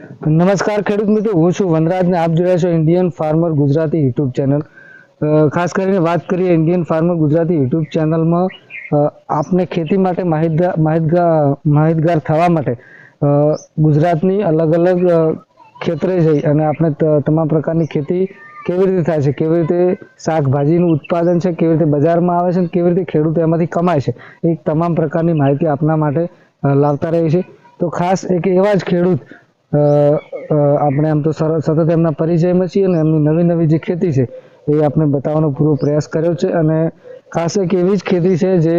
નમસ્કાર ખેડૂત મિત્રો, હું છું વનરાજ ને આપ જોયા છો Indian farmer Gujarati YouTube channel. ખાસ કરીને વાત કરીએ ઇન્ડિયન ફાર્મર ગુજરાતી યુટ્યુબ ચેનલમાં આપને ખેતી માટે માહિતગાર માહિતગાર થવા માટે ગુજરાતની અલગ અલગ ખેતરે જઈ અને આપણે તમામ પ્રકારની ખેતી કેવી રીતે થાય છે, કેવી રીતે શાકભાજીનું ઉત્પાદન છે, કેવી રીતે બજારમાં આવે છે, અને કેવી રીતે ખેડૂતો એમાંથી કમાય છે, એ તમામ પ્રકારની માહિતી આપના માટે લાવતા રહે છે તો ખાસ એક એવા જ ખેડૂત આપણે આમ તો સતત એમના પરિચયમાં છીએ અને એમની નવી નવી જે ખેતી છે, એ આપણે બતાવવાનો પૂરો પ્રયાસ કર્યો છે અને ખાસ એક એવી જ ખેતી છે જે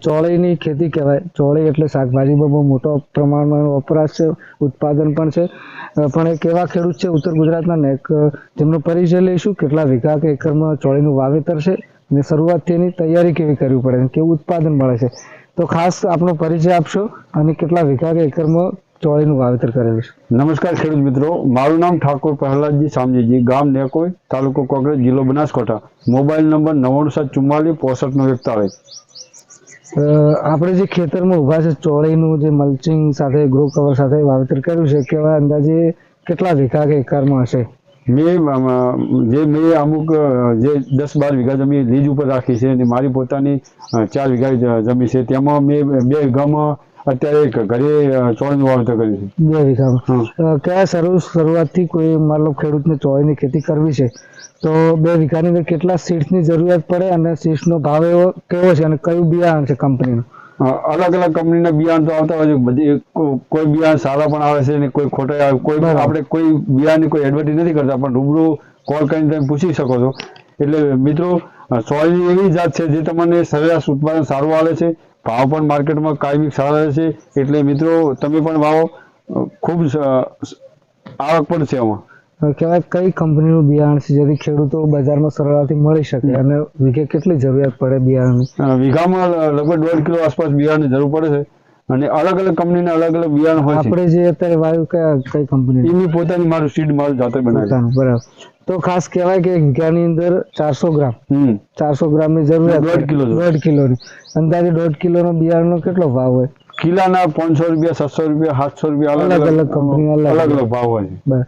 ચોળીની ખેતી કહેવાય. ચોળી એટલે શાકભાજીમાં બહુ મોટો પ્રમાણમાં વપરાશ છે, ઉત્પાદન પણ છે. પણ એક એવા ખેડૂત છે ઉત્તર ગુજરાતના ને એક, તેમનો પરિચય લઈશું, કેટલા વીઘા કે એકરમાં ચોળીનું વાવેતર છે અને શરૂઆતથી એની તૈયારી કેવી કરવી પડે કેવું ઉત્પાદન મળે છે. તો ખાસ આપણો પરિચય આપશો અને કેટલા વીઘા કે એકરમાં ચોળીનું વાવેતર કરેલું છે. નમસ્કાર ખેડૂત મિત્રો મારું નામ ઠાકોર પ્રહલાદજી સામજીજી ગામ નેકોઈ તાલુકો કોંગ્રેસ જિલ્લો બનાસકાંઠા. મોબાઈલ નંબર નવ્વાણું સાત ચુમ્માલીસ પોસઠનો એકતાળીસ. અ, આપણે જે ખેતરમાં ઊભા છે ચોળીનું જે મલ્ચિંગ સાથે ગ્રો કવર સાથે વાવેતર કર્યું છે કેવા અંદાજે કેટલા વીઘા કે એકરમાં હશે? મેં જે મેં અમુક જે દસ બાર વીઘા જમીન લીજ ઉપર રાખી છે અને મારી પોતાની ચાર વીઘા જમીન છે. તેમાં મેં બે વીઘામાં અત્યારે ઘરે ચોળીનું વાવેતર કર્યું છે. બે વીઘામાં કયા શરૂ શરૂઆતથી કોઈ મતલબ ખેડૂતને ચોળીની ખેતી કરવી છે? તો બે વીઘાની અંદર કેટલા સીડ્સની જરૂરિયાત પડે અને સીડ્સનો ભાવ એવો કેવો છે અને કયું બિયારણ છે કંપનીનું? અલગ અલગ કંપનીના બિયારણ તો આવતા હોય છે. બધી કોઈ બિયારણ સારા પણ આવે છે ને કોઈ ખોટા આવે. કોઈ. આપણે કોઈ બિયારણની કોઈ એડવર્ટાઇઝ નથી કરતા પણ રૂબરૂ કોલ કરીને તમે પૂછી શકો છો. એટલે મિત્રો સોયની એવી જાત છે જે તમને સરેરાશ ઉત્પાદન સારું આવે છે. ભાવ પણ માર્કેટમાં કાયમી સારા છે. એટલે મિત્રો તમે પણ વાવો. ખૂબ આવક પણ છે આમાં. કહેવાય કઈ કંપનીનું બિયારણ છે જેથી ખેડૂતો બજારમાં સરળતાથી મળી શકે અને વીઘે કેટલી જરૂરિયાત પડે બિયારણની? વીઘામાં લગભગ દોઢ કિલો આસપાસ બિયારણની જરૂર પડે છે. અને અલગ અલગ કંપનીના અલગ અલગ બિયારણ હોય છે. આપણે જે અત્યારે વાયુ કયા કઈ કંપની એની પોતાની મારું સીડ મારું જાતે બનાવે. બરાબર. તો ખાસ કહેવાય કે એક અંદર ચારસો ગ્રામ. ચારસો ચારસો ગ્રામની જરૂરિયાત દોઢ કિલો દોઢ કિલો ની અંદાજે દોઢ કિલોનો બિયારણનો કેટલો ભાવ હોય? કિલાના પાંચસો રૂપિયા સાતસો રૂપિયા સાતસો રૂપિયા અલગ અલગ કંપની અલગ અલગ ભાવ હોય બરાબર.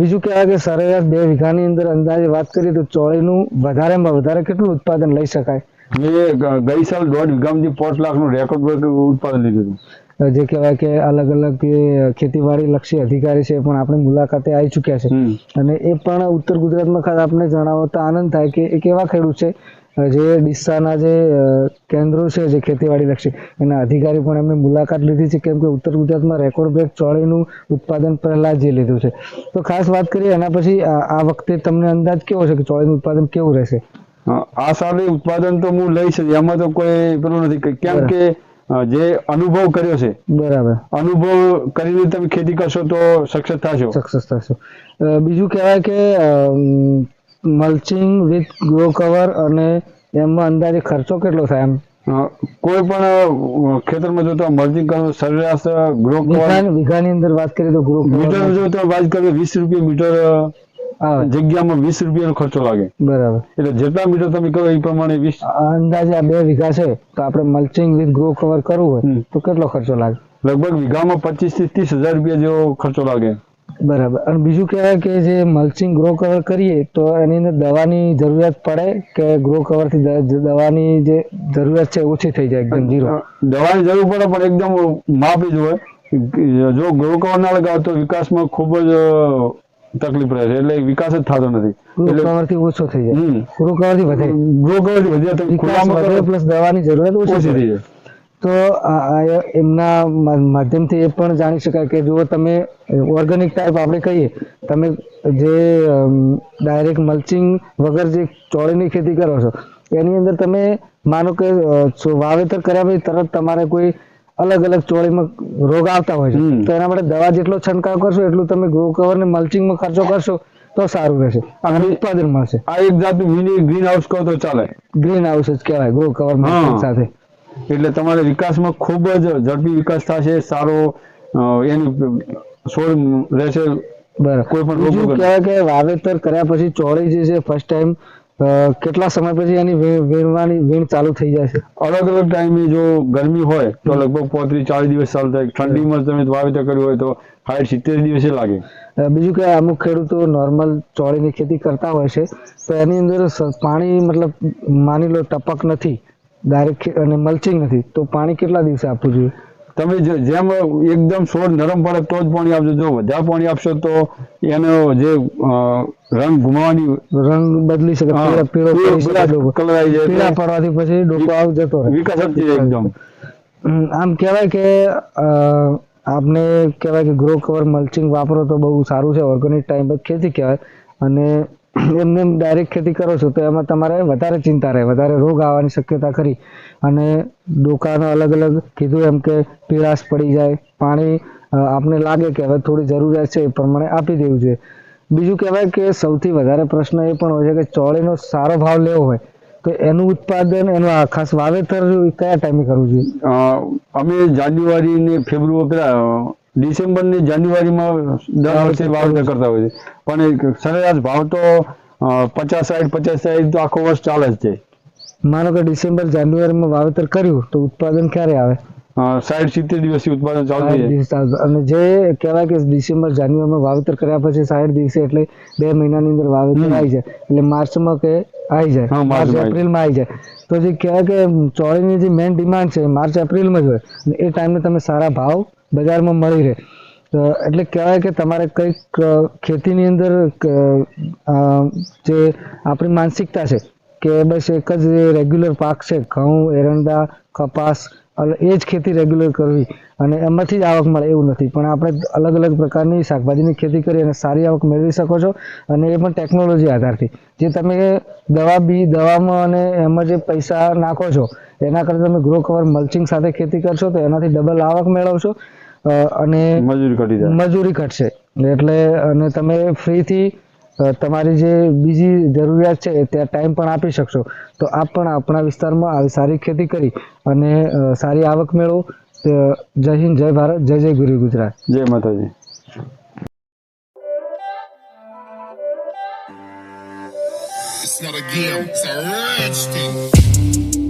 બીજું કહેવાય કે સરેરાશ બે વીઘાની અંદર અંદાજે વાત કરીએ તો ચોળીનું વધારેમાં વધારે કેટલું ઉત્પાદન લઈ શકાય? મેં ગઈ સાલ દોઢ વીઘામાંથી પાંચ લાખનું રેકોર્ડ ઉત્પાદન લીધું હતું. જે કહેવાય કે અલગ અલગ ખેતીવાડી લક્ષી અધિકારી છે પણ આપણે મુલાકાતે આવી ચૂક્યા છે. અને એ પણ ઉત્તર ગુજરાતમાં ખાસ આપણે જણાવતા આનંદ થાય કે એક એવા ખેડૂત છે જે ડીસાના જે કેન્દ્રો છે જે ખેતીવાડી લક્ષી એના અધિકારી પણ એમને મુલાકાત લીધી છે કેમ કે ઉત્તર ગુજરાતમાં રેકોર્ડ બ્રેક ચોળીનું ઉત્પાદન પહેલા જ લીધું છે. તો ખાસ વાત કરીએ એના પછી આ વખતે તમને અંદાજ કેવો છે કે ચોળીનું ઉત્પાદન કેવું રહેશે? આ સાલે ઉત્પાદન તો હું લઈશ છે એમાં તો કોઈ પેલું નથી. કેમ કે જે અનુભવ કર્યો છે. બરાબર. અનુભવ કરીને તમે ખેતી કરશો તો સક્સેસ થશો. સક્સેસ થશો. બીજું કહેવાય કે મલ્ચિંગ વિથ ગ્રો કવર અને એમાં અંદાજે ખર્ચો કેટલો થાય એમ? કોઈ પણ ખેતરમાં જોતા તો મર્જિંગ કરો સરેરાશ ગ્રો કવર વીઘાની અંદર વાત કરીએ તો ગ્રો મીટર કવર જો તો વાત કરીએ વીસ રૂપિયા મીટર જગ્યામાં વીસ રૂપિયાનો ખર્ચો લાગે. બરાબર. એટલે જેટલા મીટર તમે કરો એ પ્રમાણે વીસ અંદાજે આ બે વીઘા છે તો આપણે મલ્ચિંગ વિથ ગ્રો કવર કરવું હોય તો કેટલો ખર્ચો લાગે? લગભગ વીઘામાં પચીસથી ત્રીસ હજાર રૂપિયા જેવો ખર્ચો લાગે. બરાબર. અને બીજું કહેવાય કે જે મલ્ચિંગ ગ્રો કવર કરીએ તો એની અંદર દવાની જરૂરિયાત પડે કે ગ્રો કવરથી દવાની જે જરૂરિયાત છે ઓછી થઈ જાય એકદમ ઝીરો દવાની જરૂર પડે પણ એકદમ માપી જ હોય. જો ગ્રો કવર ના લગાવ તો વિકાસમાં ખૂબ જ તકલીફ રહે છે. એટલે વિકાસ જ થતો નથી. ઓછો થઈ જાય. વધે ખુલ્લામાં પ્લસ દવાની જરૂરિયાત ઓછી થઈ જાય તો એમના માધ્યમથી એ પણ જાણી શકાય કે જો તમે ઓર્ગેનિક ટાઈપ આપણે કહીએ તમે જે ડાયરેક્ટ મલ્ચિંગ વગર જે ચોળીની ખેતી કરો છો એની અંદર તમે માનો કે વાવેતર કર્યા પછી તરત તમારે કોઈ અલગ અલગ ચોળીમાં રોગ આવતા હોય છે. તો એના માટે દવા જેટલો છંટકાવ કરશો એટલું તમે ગ્રો કવર ને મલ્ચિંગમાં ખર્ચો કરશો તો સારું રહેશે. અને ઉત્પાદન મળશે. આ એક જાતનું ગ્રીન હાઉસ કહો તો ચાલે. ગ્રીન હાઉસ જ કહેવાય ગ્રો કવર સાથે. એટલે તમારે વિકાસમાં ખૂબ જ ઝડપી વિકાસ થશે સારો એની છોડ રહેશે. બરાબર. કોઈ પણ બીજું કહેવાય કે વાવેતર કર્યા પછી ચોળી જે છે ફર્સ્ટ ટાઈમ કેટલા સમય પછી એની વીણવાની વીણ ચાલુ થઈ જાય છે? અલગ અલગ ટાઈમે જો ગરમી હોય તો લગભગ પોત્રીસ ચાલીસ દિવસ ચાલુ થાય ઠંડીમાં તમે વાવેતર કર્યું હોય તો સાઠ સિત્તેર દિવસે લાગે. બીજું કે અમુક ખેડૂતો નોર્મલ ચોળીની ખેતી કરતા હોય છે તો એની અંદર પાણી મતલબ માની લો ટપક નથી ડાયરેક્ટ અને મલ્ચિંગ નથી તો પાણી કેટલા દિવસે આપવું જોઈએ? તમે જે- જેમ એકદમ છોડ નરમ પડે તો જ પાણી આપજો. જો વધારે પાણી આપશો તો એનો જે રંગ ગુમાવાની રંગ બદલી શકે પીળો પીળો આવી જાય પીળા પડવાથી પછી ડોકો આવ જતો રહે. વિકાસ જ એકદમ. આમ કહેવાય કે આપને કહેવાય કે ગ્રો કવર મલ્ચિંગ વાપરો તો બહુ સારું છે ઓર્ગેનિક ટાઈમ પર ખેતી કહેવાય. અને એમને ડાયરેક્ટ ખેતી કરો છો, તો એમાં તમારે વધારે ચિંતા રહે, વધારે રોગ આવવાની શક્યતા ખરી. અને ડોકાનો અલગ અલગ કીધું એમ કે પીળાશ પડી જાય, પાણી આપને લાગે કે હવે થોડી જરૂરિયાત છે એ પ્રમાણે આપી દેવું જોઈએ. બીજું કહેવાય કે સૌથી વધારે પ્રશ્ન એ પણ હોય છે કે ચોળીનો સારો ભાવ લેવો હોય, તો એનું ઉત્પાદન, એનું આ ખાસ વાવેતર કયા ટાઈમે કરવું જોઈએ? અમે જાન્યુઆરી ને ફેબ્રુઆરી ડિસેમ્બર ને જાન્યુઆરીમાં દર વર્ષે વાવેતર કરતા હોય છે. પણ સરેરાશ ભાવ તો પચાસ સાઈઠ પચાસ સાઈઠ તો આખો વર્ષ ચાલે જ છે. માનો કે ડિસેમ્બર જાન્યુઆરીમાં વાવેતર કર્યું તો ઉત્પાદન ક્યારે આવે? સાઈઠ સિત્તેર દિવસથી ઉત્પાદન ચાલુ દિવસ ચાલતું. અને જે કહેવાય કે ડિસેમ્બર જાન્યુઆરીમાં વાવેતર કર્યા પછી સાઠ દિવસે એટલે બે મહિનાની અંદર વાવેતર આવી જાય. એટલે માર્ચમાં કે આવી જાય. માર્ચ એપ્રિલમાં આવી જાય. તો જે કહેવાય કે ચોળીની જે મેઇન ડિમાન્ડ છે માર્ચ એપ્રિલમાં જ હોય. એ ટાઈમે તમે સારા ભાવ બજારમાં મળી રહે. એટલે કહેવાય કે તમારે કંઈક ખેતીની અંદર જે આપણી માનસિકતા છે કે બસ એક જ રેગ્યુલર પાક છે. ઘઉં, એરંડા, કપાસ અલ- એ જ ખેતી રેગ્યુલર કરવી. અને એમાંથી જ આવક મળે એવું નથી. પણ આપણે અલગ અલગ પ્રકારની શાકભાજીની ખેતી કરી અને સારી આવક મેળવી શકો છો અને એ પણ ટેકનોલોજી આધારથી. જે તમે દવા બી દવામાં અને એમાં જે પૈસા નાખો છો એના કરતાં તમે ગ્રો કવર મલ્ચિંગ સાથે ખેતી કરશો તો એનાથી ડબલ આવક મેળવશો અને મજૂરી ઘટી મજૂરી ઘટશે. એટલે અને તમે ફ્રીથી તમારી જે બીજી જરૂરિયાત છે ત્યાં ટાઈમ પણ આપી શકશો. તો આપ પણ આપણા વિસ્તારમાં આવી સારી ખેતી કરી અને સારી આવક મેળવો. જય હિન્દ જય ભારત જય જય ગુરુ ગુજરાત. જય માતાજી. It's not a game, it's a rich thing.